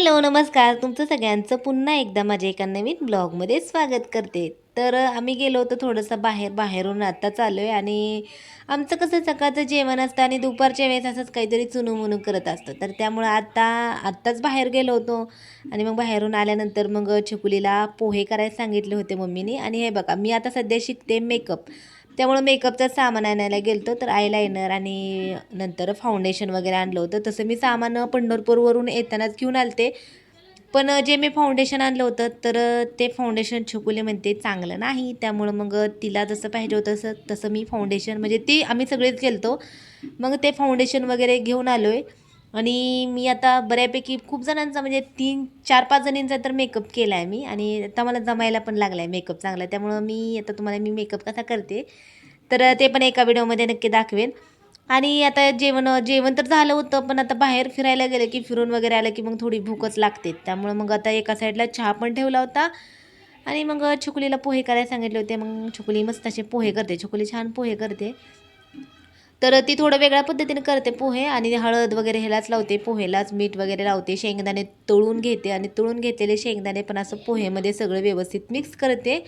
Hello नमस्कार. तुमचं सगळ्यांचं पुन्हा एकदा माझ्या एका नवीन ब्लॉगमध्ये स्वागत करते. तर आम्ही गेलो होतो थोडंसं बाहेर बाहेरून आत्ता चाललो आहे आणि आमचं कसं सकाळचं जेवण असतं आणि दुपारच्या वेळेस असंच काहीतरी चुनूमुनू करत असतं. तर त्यामुळं आत्ता आत्ताच बाहेर गेलो होतो आणि मग बाहेरून आल्यानंतर मग छकुलीला पोहे करायला सांगितले होते मम्मीने. आणि हे बघा मी आता सध्या शिकते मेकअप. त्यामुळं मेकअपचं सामान आणायला गेलतो तर आयलायनर आणि नंतर फाउंडेशन वगैरे आणलं होतं. तसं मी सामान पंढरपूरवरून येतानाच घेऊन आलते. पण जे मी फाउंडेशन आणलं होतं तर ते फाउंडेशन छकुले म्हणते चांगलं नाही. त्यामुळं मग तिला जसं पाहिजे होतं तसं तसं मी फाउंडेशन म्हणजे ती आम्ही सगळेच गेलतो. मग ते फाउंडेशन वगैरे घेऊन आलो आहे आणि मी आता बऱ्यापैकी खूप जणांचा म्हणजे तीन चार पाच जणींचा तर मेकअप केला आहे मी आणि आता मला जमायला पण लागला आहे मेकअप चांगला. त्यामुळं मी आता तुम्हाला मी मेकअप कसा करते तर ते पण एका व्हिडिओमध्ये नक्की दाखवेन. आणि आता जेवण जेवण तर झालं होतं पण आता बाहेर फिरायला गेलं की फिरून वगैरे आलं की मग थोडी भूकच लागते. त्यामुळं मग आता एका साईडला चहा पण ठेवला होता आणि मग छुकलीला पोहे करायला सांगितले होते. मग छुकली मस्त असे पोहे करते. छुकली छान पोहे करते. तर ती थोडं वेगळ्या पद्धतीने करते पोहे आणि हळद वगैरे ह्यालाच लावते पोहेलाच मीठ वगैरे लावते शेंगदाणे तळून घेते आणि तळून घेतलेले शेंगदाणे पण असं पोहेमध्ये सगळं व्यवस्थित मिक्स करते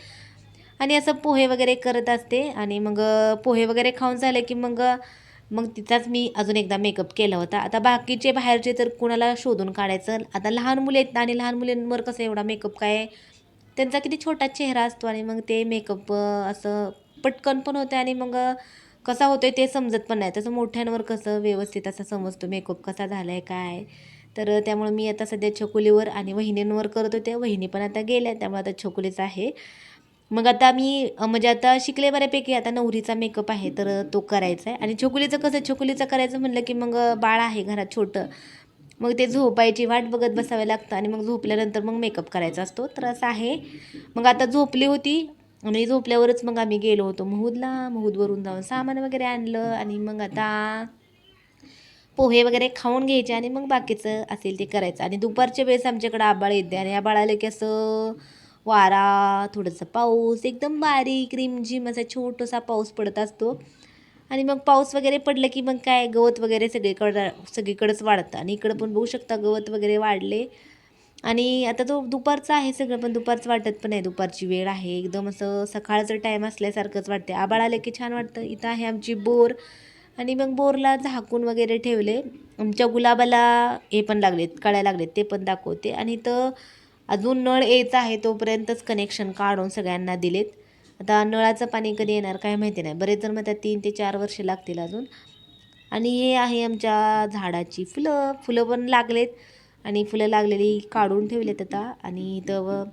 आणि असं पोहे वगैरे करत असते आणि मग पोहे वगैरे खाऊन झाले की मग मग तिचाच मी अजून एकदा मेकअप केला होता. आता बाकीचे बाहेरचे तर कुणाला शोधून काढायचं. आता लहान मुले आहेत आणि लहान मुलींवर कसं एवढा मेकअप काय? त्यांचा किती छोटा चेहरा असतो आणि मग ते मेकअप असं पटकन पण होते आणि मग कसा होतो आहे ते समजत पण नाही. तसं मोठ्यांवर कसं व्यवस्थित असं समजतो मेकअप कसा झाला आहे काय? तर त्यामुळे मी आता सध्या छकुलीवर आणि वहिनींवर करत होते. वहिनी पण आता गेल्या त्यामुळे आता छकुलीच आहे. मग आता मी म्हणजे आता शिकले बऱ्यापैकी. आता नवरीचा मेकअप आहे तर तो करायचा आहे आणि छोकुलीचं कसं छोकुलीचं करायचं म्हणलं की मग बाळ आहे घरात छोटं. मग ते झोपायची वाट बघत बसावं लागतं आणि मग झोपल्यानंतर मग मेकअप करायचा असतो. तर असं आहे. मग आता झोपली होती आणि झोपल्यावरच मग आम्ही गेलो होतो. महूदला महूदवरून जाऊन सामान वगैरे आणलं आणि मग आता पोहे वगैरे खाऊन घ्यायचे आणि मग बाकीचं असेल ते करायचं. आणि दुपारच्या वेळेस आमच्याकडं आबाळ येते आणि आबाळ आलं की असं वारा थोडंसं पाऊस एकदम बारीक रिमझिम असा छोटासा पाऊस पडत असतो. आणि मग पाऊस वगैरे पडलं की मग काय गवत वगैरे सगळीकडं सगळीकडंच वाढतं. आणि इकडं पण बघू शकता गवत वगैरे वाढले. आणि आता तो दुपारचा आहे सगळं पण दुपारचं वाटत पण नाही. दुपारची वेळ आहे. एकदम असं सकाळचं टाईम असल्यासारखंच वाटते आबाळ आलं की छान वाटतं. इथं आहे आमची बोर. आणि मग बोरला झाकून वगैरे ठेवले. आमच्या गुलाबाला हे पण लागलेत कळ्या लागलेत ते पण दाखवते. आणि इथं अजून नळ यायचा आहे तोपर्यंतच कनेक्शन काढून सगळ्यांना दिलेत. आता नळाचं पाणी कधी येणार काय माहिती नाही. बरेच जण म्हणतात तीन ते चार वर्ष लागतील अजून. आणि हे आहे आमच्या झाडाची फुलं. फुलं पण लागलेत. आणि फुलं लागलेली काढून ठेवलेत आता. आणि इथं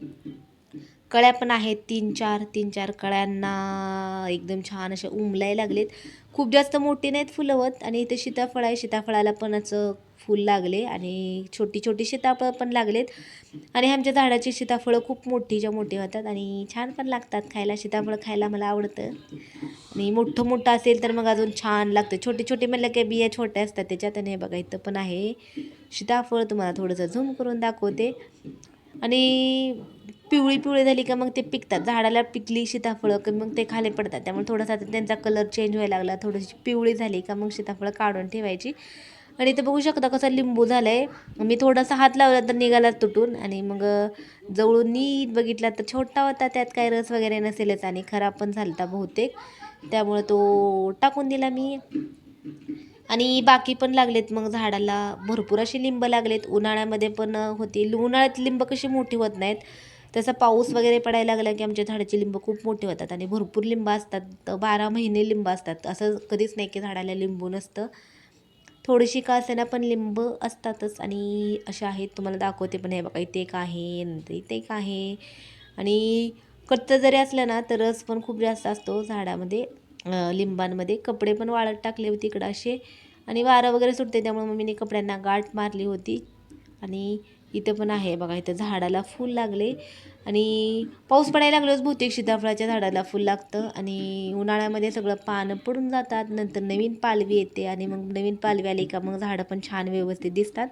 कळ्या पण आहेत तीन चार तीन चार कळ्यांना एकदम छान अशा उमलाय लागलेत. खूप जास्त मोठी नाहीत फुलं होत आणि इथे सीताफळ आहे सीताफळाला पण असं फूल लागले आणि छोटी छोटी सीताफळं पण लागलेत. आणि आमच्या झाडाची सीताफळं खूप मोठीच्या मोठी होतात आणि छान पण लागतात खायला. सीताफळं खायला मला आवडतं. आणि मोठं मोठं असेल तर मग अजून छान लागतं. छोटे छोटे म्हटलं की बिया छोट्या असतात त्याच्यात आणि बघा इथं पण आहे. सीताफळ तुम्हाला थोडंसं झूम करून दाखवते. आणि पिवळी पिवळी झाली का मग ते पिकतात. झाडाला पिकली सीताफळं की मग ते खाली पडतात. त्यामुळे थोडासा त्यांचा कलर चेंज व्हायला लागला. थोडीशी पिवळी झाली का मग सीताफळं काढून ठेवायची. आणि ते बघू शकता कसा लिंबू झाला आहे मी थोडासा हात लावला तर निघाला तुटून. आणि मग जवळून नीट बघितला तर छोटा होता. त्यात काय रस वगैरे नसेलच आणि खराब पण झाला होता बहुतेक. त्यामुळं तो टाकून दिला मी. आणि बाकी पण लागलेत मग झाडाला. भरपूर अशी लिंब लागलेत. उन्हाळ्यामध्ये पण होती. उन्हाळ्यात लिंब कशी मोठी होत नाहीत. तसं पाऊस वगैरे पडायला लागला की आमच्या झाडाची लिंब खूप मोठी होतात आणि भरपूर लिंब असतात. बारा महिने लिंब असतात. असं कधीच नाही की झाडाला लिंबू नसतं. थोडीशी का असेना पण लिंब असतातच आणि अशा आहेत. तुम्हाला दाखवते पण हे बघा इथे एक आहे नंतर इथे एक आहे. आणि कच्चं जरी असलं ना तर रस पण खूप जास्त असतो झाडामध्ये. लिंबांमध्ये कपडे पण वाळत टाकले होते इकडं असे. आणि वारं वगैरे सुटते त्यामुळे मम्मीने कपड्यांना गाठ मारली होती. आणि इथं पण आहे बघा इथं झाडाला फूल लागले. आणि पाऊस पडायला लागलोच बहुतेक सीताफळाच्या झाडाला फूल लागतं. आणि उन्हाळ्यामध्ये सगळं पानं पडून जातात. नंतर नवीन पालवी येते आणि मग नवीन पालवी आली का मग झाडं पण छान व्यवस्थित दिसतात.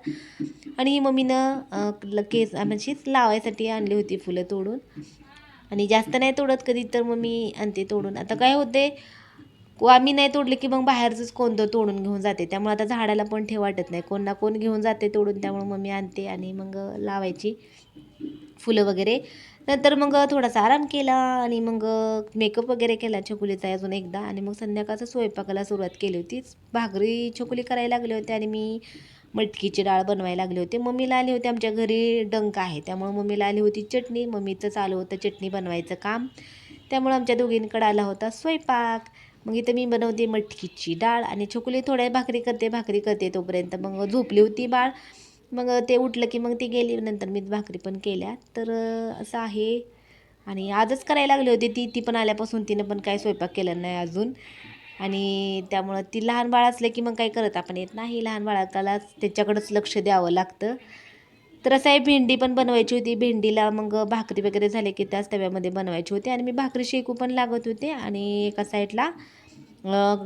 आणि मम्मीनं ल- केस म्हणजेच लावायसाठी आणली होती फुलं तोडून. आणि जास्त नाही तोडत कधी तर मग मी आणते तोडून. आता काय होते आम्ही नाही तोडले की मग बाहेरचंच कोणतं तोडून घेऊन जाते. त्यामुळे आता झाडाला पण ठेव वाटत नाही. कोण ना कोण घेऊन जाते तोडून त्यामुळे मी आणते आणि मग लावायची फुलं वगैरे. नंतर मग थोडासा आराम केला आणि मग मेकअप वगैरे केला छकुलीचा अजून एकदा. आणि मग संध्याकाळचा स्वयंपाकाला सुरुवात केली होती भाकरी छकुली करायला लागले होते आणि मी मटकीची डाळ बनवायला लागली होती. मम्मीला आली होती आमच्या घरी डंक आहे. त्यामुळं मम्मीला आली होती चटणी. मम्मीचं चालू होतं चटणी बनवायचं काम. त्यामुळं आमच्या दोघींकडे आला होता स्वयंपाक. मग इथं मी बनवते मटकीची डाळ आणि छोकुली थोड्या भाकरी करते भाकरी करते तोपर्यंत. मग झोपली होती बाळ. मग ते उठलं की मग ती गेली. नंतर मी भाकरी पण केल्या. तर असं आहे. आणि आजच करायला लागली होती ती. ती पण आल्यापासून तिनं पण काय स्वयंपाक केला नाही अजून. आणि त्यामुळं ती लहान बाळ असलं की मग काही करत आपण? येत नाही लहान बाळाला त्याच्याकडंच लक्ष द्यावं लागतं. तर असं आहे भेंडी पण बनवायची होती. भेंडीला मग भाकरी वगैरे झाले की त्याच तव्यामध्ये बनवायची होती. आणि मी भाकरी शेकू पण लागत होते. आणि एका साईडला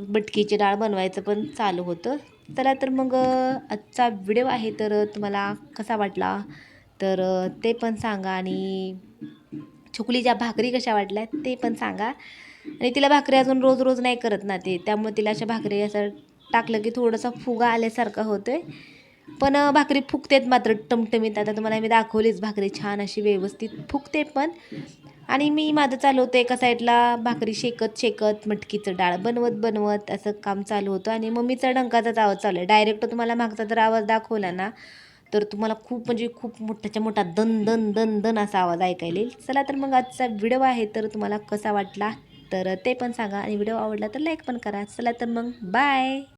बटकीची डाळ बनवायचं पण चालू होतं. चला तर मग आजचा व्हिडिओ आहे तर तुम्हाला कसा वाटला? तर ते पण सांगा. आणि छकुलीच्या भाकरी कशा वाटल्या ते पण सांगा. आणि तिला भाकरी अजून रोज रोज नाही करत ना ते. त्यामुळे तिला अशा भाकरी असं टाकलं की थोडासा फुगा आल्यासारखा आहे पण भाकरी फुगतेत मात्र टमटमीत. आता तुम्हाला मी दाखवलीच भाकरी छान अशी व्यवस्थित फुगते पण. आणि मी माझं चालू होतं एका साईडला भाकरी शेकत शेकत मटकीचं डाळ बनवत बनवत असं काम चालू होतं. आणि मम्मीचा डंकाचाच आवाज चालू आहे. डायरेक्ट तुम्हाला मागचा जर आवाज दाखवला ना तर तुम्हाला खूप म्हणजे खूप मोठ्याच्या मोठा दन दन दन दन असा आवाज ऐकायला येईल. चला तर मग आजचा व्हिडिओ आहे तर तुम्हाला कसा वाटला? तर ते पण सांगा आणि व्हिडिओ आवडला तर लाईक पण करा. चला तर मग बाय